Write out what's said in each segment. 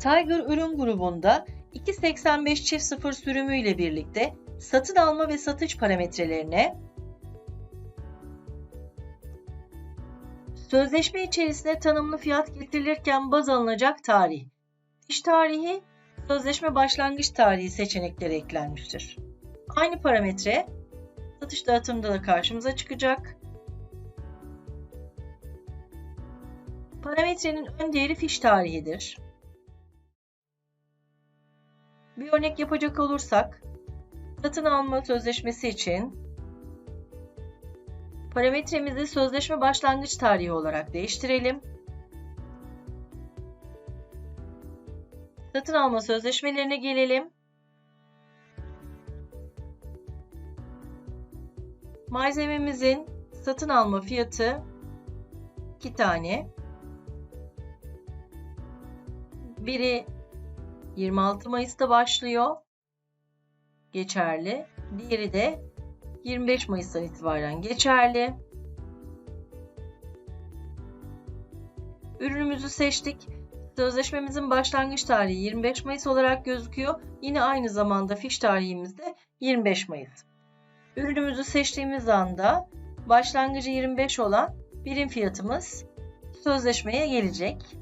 Tiger ürün grubunda 285 çift sıfır sürümü ile birlikte satın alma ve satış parametrelerine sözleşme içerisine tanımlı fiyat getirilirken baz alınacak tarih, iş tarihi, sözleşme başlangıç tarihi seçenekleri eklenmiştir. Aynı parametre satış dağıtımında da karşımıza çıkacak. Parametrenin ön değeri fiş tarihidir. Bir örnek yapacak olursak, satın alma sözleşmesi için parametremizi sözleşme başlangıç tarihi olarak değiştirelim. Satın alma sözleşmelerine gelelim. Malzememizin satın alma fiyatı 2 tane. Biri 26 Mayıs'ta başlıyor. Geçerli. Diğeri de 25 Mayıs'tan itibaren geçerli. Ürünümüzü seçtik. Sözleşmemizin başlangıç tarihi 25 Mayıs olarak gözüküyor. Yine aynı zamanda fiş tarihimiz de 25 Mayıs. Ürünümüzü seçtiğimiz anda başlangıcı 25 olan birim fiyatımız sözleşmeye gelecek.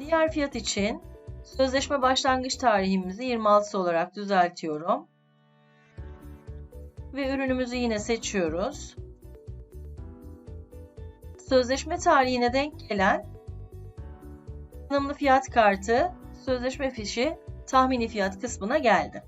Diğer fiyat için sözleşme başlangıç tarihimizi 26 olarak düzeltiyorum. Ve ürünümüzü yine seçiyoruz. Sözleşme tarihine denk gelen tanımlı fiyat kartı sözleşme fişi tahmini fiyat kısmına geldi.